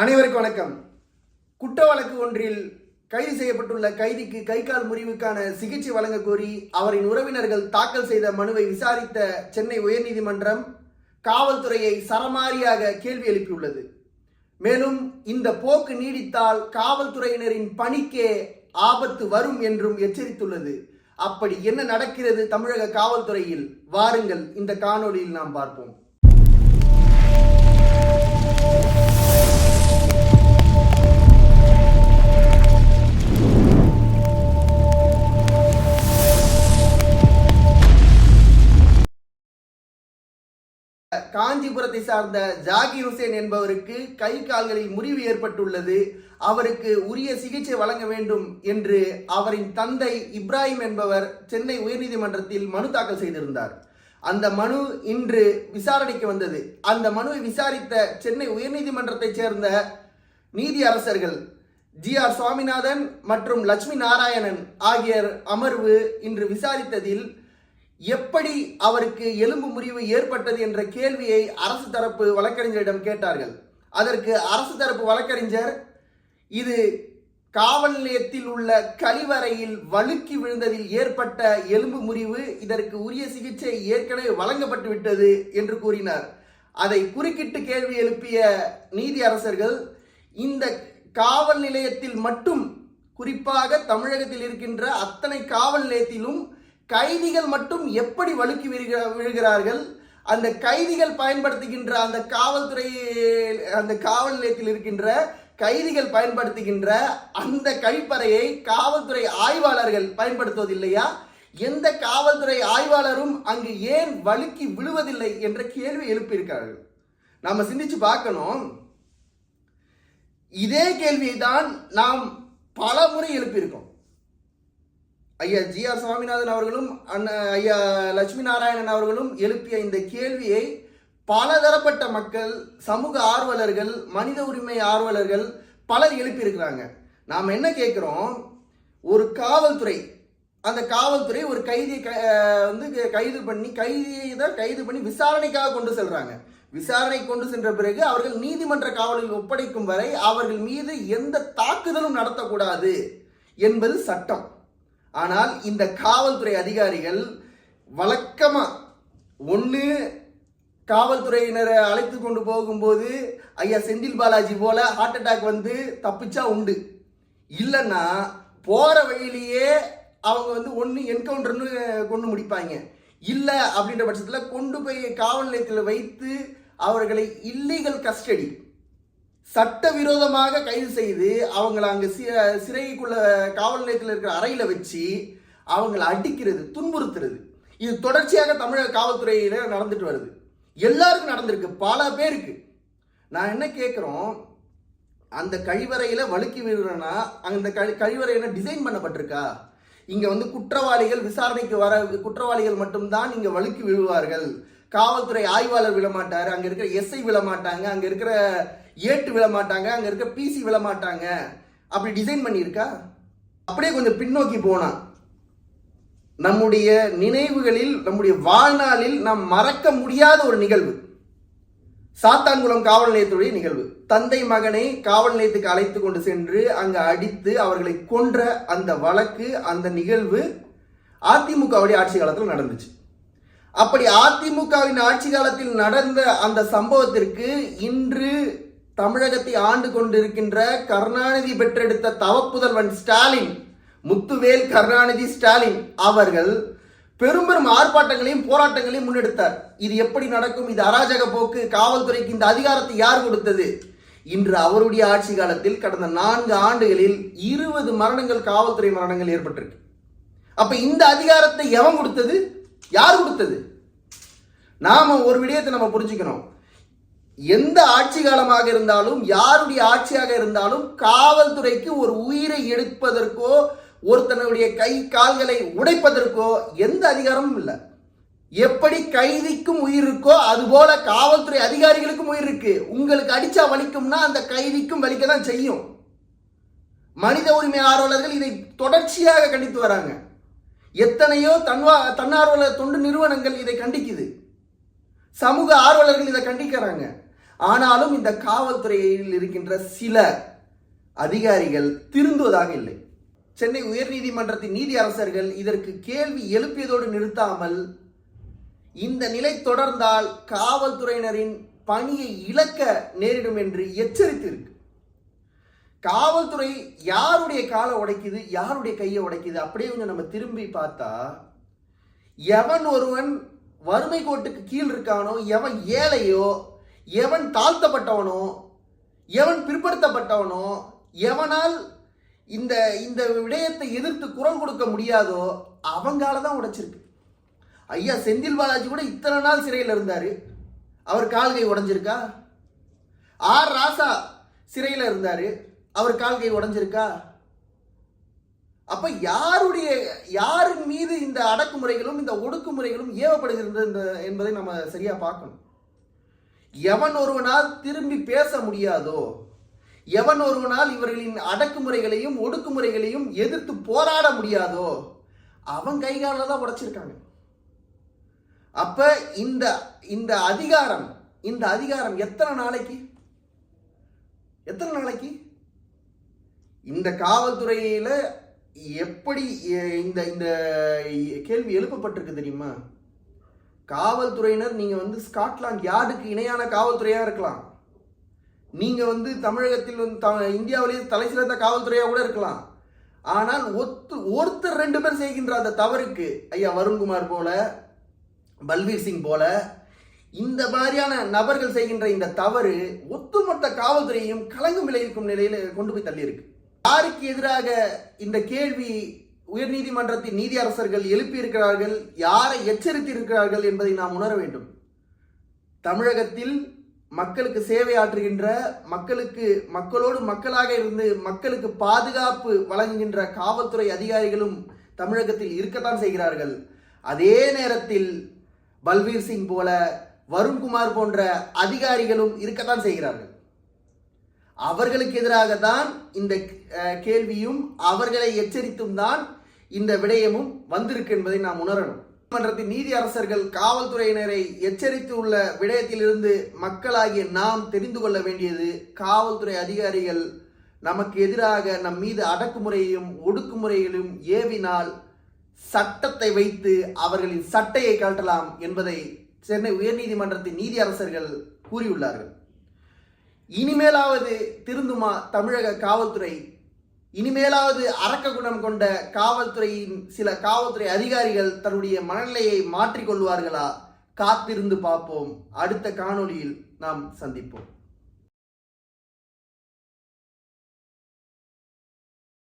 அனைவருக்கும் வணக்கம். குற்ற வழக்கு ஒன்றில் கைது செய்யப்பட்டுள்ள கைதிக்கு கை கால் முறிவுக்கான சிகிச்சை வழங்க கோரி அவரின் உறவினர்கள் தாக்கல் செய்த மனுவை விசாரித்த சென்னை உயர்நீதிமன்றம் காவல்துறையை சரமாரியாக கேள்வி எழுப்பியுள்ளது. மேலும் இந்த போக்கு நீடித்தால் காவல்துறையினரின் பணிக்கே ஆபத்து வரும் என்றும் எச்சரித்துள்ளது. அப்படி என்ன நடக்கிறது தமிழக காவல்துறையில்? வாருங்கள் இந்த காணொளியில் நாம் பார்ப்போம். காஞ்சிபுரத்தை சார்ந்த ஜாகிர் ஹுசேன் என்பவருக்கு கை கால்களில் முறிவு ஏற்பட்டுள்ளது. அவருக்கு உரிய சிகிச்சை வழங்க வேண்டும் என்று அவரின் தந்தை இப்ராஹிம் என்பவர் சென்னை உயர்நீதிமன்றத்தில் மனு தாக்கல் செய்திருந்தார். அந்த மனு இன்று விசாரணைக்கு வந்தது. அந்த மனுவை விசாரித்த சென்னை உயர்நீதிமன்றத்தைச் சேர்ந்த நீதி அரசர்கள் ஜி ஆர் சுவாமிநாதன் மற்றும் லட்சுமி நாராயணன் ஆகியோர் அமர்வு இன்று விசாரித்ததில் எப்படி அவருக்கு எலும்பு முறிவு ஏற்பட்டது என்ற கேள்வியை அரசு தரப்பு வழக்கறிஞரிடம் கேட்டார்கள். அதற்கு அரசு தரப்பு வழக்கறிஞர் இது காவல் நிலையத்தில் உள்ள கழிவறையில் வழுக்கி விழுந்ததில் ஏற்பட்ட எலும்பு முறிவு இதற்கு உரிய சிகிச்சை ஏற்கனவே வழங்கப்பட்டு விட்டது என்று கூறினார். அதை குறுக்கிட்டு கேள்வி எழுப்பிய நீதி அரசர்கள் இந்த காவல் நிலையத்தில் மட்டும் குறிப்பாக தமிழகத்தில் இருக்கின்ற அத்தனை காவல் நிலையத்திலும் கைதிகள் மட்டும் எப்படி வழுக்கி விழுகிற- விழுகிறார்கள்? அந்த கைதிகள் பயன்படுத்துகின்ற அந்த காவல்துறை அந்த காவல் நிலையத்தில் இருக்கின்ற கைதிகள் பயன்படுத்துகின்ற அந்த கழிப்பறையை காவல்துறை ஆய்வாளர்கள் பயன்படுத்துவதில்லையா? எந்த காவல்துறை ஆய்வாளரும் அங்கு ஏன் வழுக்கி விழுவதில்லை என்ற கேள்வி எழுப்பியிருக்கார்கள் நாம சிந்திச்சு பார்க்கணும். இதே கேள்வியை தான் நாம் பல முறை எழுப்பியிருக்கோம். ஐயா ஜி ஆர் சுவாமிநாதன் அவர்களும் அண்ணன் ஐயா லட்சுமி நாராயணன் அவர்களும் எழுப்பிய இந்த கேள்வியை பலதரப்பட்ட மக்கள் சமூக ஆர்வலர்கள் மனித உரிமை ஆர்வலர்கள் பலர் எழுப்பியிருக்கிறாங்க. நாம் என்ன கேட்குறோம்? ஒரு காவல்துறை அந்த காவல்துறை ஒரு கைதியை க- வந்து கைது பண்ணி கைதியை தான் கைது பண்ணி விசாரணைக்காக கொண்டு செல்றாங்க. விசாரணை கொண்டு சென்ற பிறகு அவர்கள் நீதிமன்ற காவலில் ஒப்படைக்கும் வரை அவர்கள் மீது எந்த தாக்குதலும் நடத்தக்கூடாது என்பது சட்டம். ஆனால் இந்த காவல்துறை அதிகாரிகள் வழக்கமாக ஒன்று காவல்துறையினரை அழைத்து கொண்டு போகும்போது ஐயா செந்தில் பாலாஜி போல ஹார்ட் அட்டாக் வந்து தப்பிச்சா உண்டு. இல்லைன்னா போகிற வழியிலேயே அவங்க வந்து ஒன்று என்கவுண்டர்னு கொண்டு முடிப்பாங்க. இல்லை அப்படின்ற பட்சத்தில் கொண்டு போய் காவல் நிலையத்தில் வைத்து அவர்களை இல்லீகல் கஸ்டடி சட்டவிரோதமாக கைது செய்து அவங்கள அங்கே சி சிறைக்குள்ள காவல் நிலையத்தில் இருக்கிற அறையில் வச்சு அவங்கள அடிக்கிறது துன்புறுத்துறது. இது தொடர்ச்சியாக தமிழக காவல்துறையில் நடந்துட்டு வருது. எல்லாருக்கும் நடந்திருக்கு பல பேருக்கு. நான் என்ன கேட்குறோம் அந்த கழிவறையில் வழுக்கி விடுறேன்னா அந்த கழி கழிவறை என்ன டிசைன் பண்ணப்பட்டிருக்கா? இங்கே வந்து குற்றவாளிகள் விசாரணைக்கு வர குற்றவாளிகள் மட்டும்தான் இங்கே வழுக்கி விழுவார்கள். காவல்துறை ஆய்வாளர் விழமாட்டார் அங்கே இருக்கிற எஸ்ஐ விழமாட்டாங்க அங்கே இருக்கிற ஏட்டு விழமாட்டாங்க அங்கே இருக்கிற பிசி விழமாட்டாங்க. அப்படி டிசைன் பண்ணியிருக்கா? அப்படியே கொஞ்சம் பின்னோக்கி போனான் நம்முடைய நினைவுகளில் நம்முடைய வாழ்நாளில் நாம் மறக்க முடியாத ஒரு நிகழ்வு. சாத்தான்குளம் காவல் நிலையத்துடைய நிகழ்வு. தந்தை மகனை காவல் நிலையத்துக்கு அழைத்து கொண்டு சென்று அங்கு அடித்து அவர்களை கொன்ற அந்த வழக்கு அந்த நிகழ்வு அதிமுகவுடைய ஆட்சி காலத்தில் நடந்துச்சு. அப்படி அதிமுகவின் ஆட்சி காலத்தில் நடந்த அந்த சம்பவத்திற்கு இன்று தமிழகத்தை ஆண்டு கொண்டிருக்கின்ற கருணாநிதி பெற்றெடுத்த தவப்புதல்வன் ஸ்டாலின் முத்துவேல் கருணாநிதி ஸ்டாலின் அவர்கள் பெரும் பெரும் ஆர்ப்பாட்டங்களையும் போராட்டங்களையும் முன்னெடுத்தார். இது எப்படி நடக்கும்? இது அராஜக போக்கு. காவல்துறைக்கு இந்த அதிகாரத்தை யார் கொடுத்தது? இன்று அவருடைய ஆட்சி காலத்தில் கடந்த நான்கு ஆண்டுகளில் இருபது மரணங்கள் காவல்துறை மரணங்கள் ஏற்பட்டிருக்கு. அப்ப இந்த அதிகாரத்தை எவன் கொடுத்தது? யார் கொடுத்தது? நாம ஒரு விடயத்தை நம்ம புரிஞ்சுக்கணும். எந்த ஆட்சி காலமாக இருந்தாலும் யாருடைய ஆட்சியாக இருந்தாலும் காவல்துறைக்கு ஒரு உயிரை எடுப்பதற்கோ ஒருத்தனுடைய கை கால்களை உடைப்பதற்கோ எந்த அதிகாரமும் இல்லை. எப்படி கைதிக்கும் உயிர் இருக்கோ அதுபோல காவல்துறை அதிகாரிகளுக்கும் உயிர் இருக்கு. உங்களுக்கு அடிச்சா வலிக்கும்னா அந்த கைதிக்கும் வலிக்க தான் செய்யும். மனித உரிமை ஆர்வலர்கள் இதை தொடர்ச்சியாக கண்டித்து வராங்க. எத்தனையோ தன்வா தன்னார்வலர் தொண்டு நிறுவனங்கள் இதை கண்டிக்குது. சமூக ஆர்வலர்கள் இதை கண்டிக்கிறாங்க. ஆனாலும் இந்த காவல்துறையில் இருக்கின்ற சில அதிகாரிகள் திருந்துவதாக இல்லை. சென்னை உயர்நீதிமன்றத்தின் நீதி அரசர்கள் இதற்கு கேள்வி எழுப்பியதோடு நிறுத்தாமல் இந்த நிலை தொடர்ந்தால் காவல்துறையினரின் பணியை இழக்க நேரிடும் என்று எச்சரித்திருக்கு காவல்துறை யாருடைய காலை உடைக்குது யாருடைய கையை உடைக்குது அப்படியே கொஞ்சம் நம்ம திரும்பி பார்த்தா எவன் ஒருவன் வறுமை கோட்டுக்கு கீழ் இருக்கானோ எவன் ஏழையோ எவன் தாழ்த்தப்பட்டவனோ எவன் பிற்படுத்தப்பட்டவனோ எவனால் இந்த இந்த விடயத்தை எதிர்த்து குரல் கொடுக்க முடியாதோ அவங்கால தான் உடைச்சிருக்கு. ஐயா செந்தில் பாலாஜி கூட இத்தனை நாள் சிறையில் இருந்தார். அவர் கால்கை உடைஞ்சிருக்கா? ஆர் ராசா சிறையில் இருந்தார். அவர் கால்கை உடைஞ்சிருக்கா? அப்ப யாருடைய யாரின் மீது இந்த அடக்குமுறைகளும் இந்த ஒடுக்குமுறைகளும் ஏவப்படுகிறது என்பதை நம்ம சரியா பார்க்கணும். எவன் ஒருவனால் திரும்பி பேச முடியாதோ எவன் ஒருவனால் இவர்களின் அடக்குமுறைகளையும் ஒடுக்குமுறைகளையும் எதிர்த்து போராட முடியாதோ அவன் கைகாலில் தான் உடைச்சிருக்காங்க. அப்ப இந்த இந்த அதிகாரம் இந்த அதிகாரம் எத்தனை நாளைக்கு? எத்தனை நாளைக்கு? இந்த காவல்துறையில் எப்படி இந்த இந்த கேள்வி எழுப்பப்பட்டிருக்கு தெரியுமா? காவல்துறையினர் நீங்கள் வந்து ஸ்காட்லாந்து யார்டுக்கு இணையான காவல்துறையாக இருக்கலாம். நீங்கள் வந்து தமிழகத்தில் வந்து த- இந்தியாவிலேயே தலை சிறந்த காவல்துறையாக கூட இருக்கலாம். ஆனால் ஒத்து ஒருத்தர் ரெண்டு பேர் செய்கின்ற அந்த தவறுக்கு ஐயா வருண்குமார் போல பல்வீர் சிங் போல இந்த மாதிரியான நபர்கள் செய்கின்ற இந்த தவறு ஒட்டுமொத்த காவல்துறையையும் கலங்கும் விளைவிக்கும் நிலையில் கொண்டு போய் தள்ளியிருக்கு. யாருக்கு எதிராக இந்த கேள்வி உயர்நீதிமன்றத்தின் நீதி அரசர்கள் எழுப்பியிருக்கிறார்கள் யாரை எச்சரித்திருக்கிறார்கள் என்பதை நாம் உணர வேண்டும். தமிழகத்தில் மக்களுக்கு சேவை ஆற்றுகின்ற மக்களுக்கு மக்களோடு மக்களாக இருந்து மக்களுக்கு பாதுகாப்பு வழங்குகின்ற காவல்துறை அதிகாரிகளும் தமிழகத்தில் இருக்கத்தான் செய்கிறார்கள். அதே நேரத்தில் பல்பீர் சிங் போல வருண்குமார் போன்ற அதிகாரிகளும் இருக்கத்தான் செய்கிறார்கள். அவர்களுக்கு எதிராக தான் இந்த கேள்வியும் அவர்களை எச்சரித்தும் தான் இந்த விடயமும் வந்திருக்கு என்பதை நாம் உணரணும். நீதிமன்றத்தின் நீதி அரசர்கள் காவல்துறையினரை எச்சரித்து உள்ள விடயத்திலிருந்து மக்களாகிய நாம் தெரிந்து கொள்ள வேண்டியது காவல்துறை அதிகாரிகள் நமக்கு எதிராக நம் மீது அடக்குமுறையையும் ஒடுக்குமுறைகளையும் ஏவினால் சட்டத்தை வைத்து அவர்களின் சட்டையை கழட்டலாம் என்பதை சென்னை உயர்நீதிமன்றத்தின் நீதி அரசர்கள் கூறியுள்ளார்கள். இனிமேலாவது திருந்துமா தமிழக காவல்துறை? இனிமேலாவது அரக்க குணம் கொண்ட காவல்துறையின் சில காவல்துறை அதிகாரிகள் தன்னுடைய மனநிலையை மாற்றிக்கொள்வார்களா? காத்திருந்து பார்ப்போம். அடுத்த காணொளியில் நாம் சந்திப்போம்.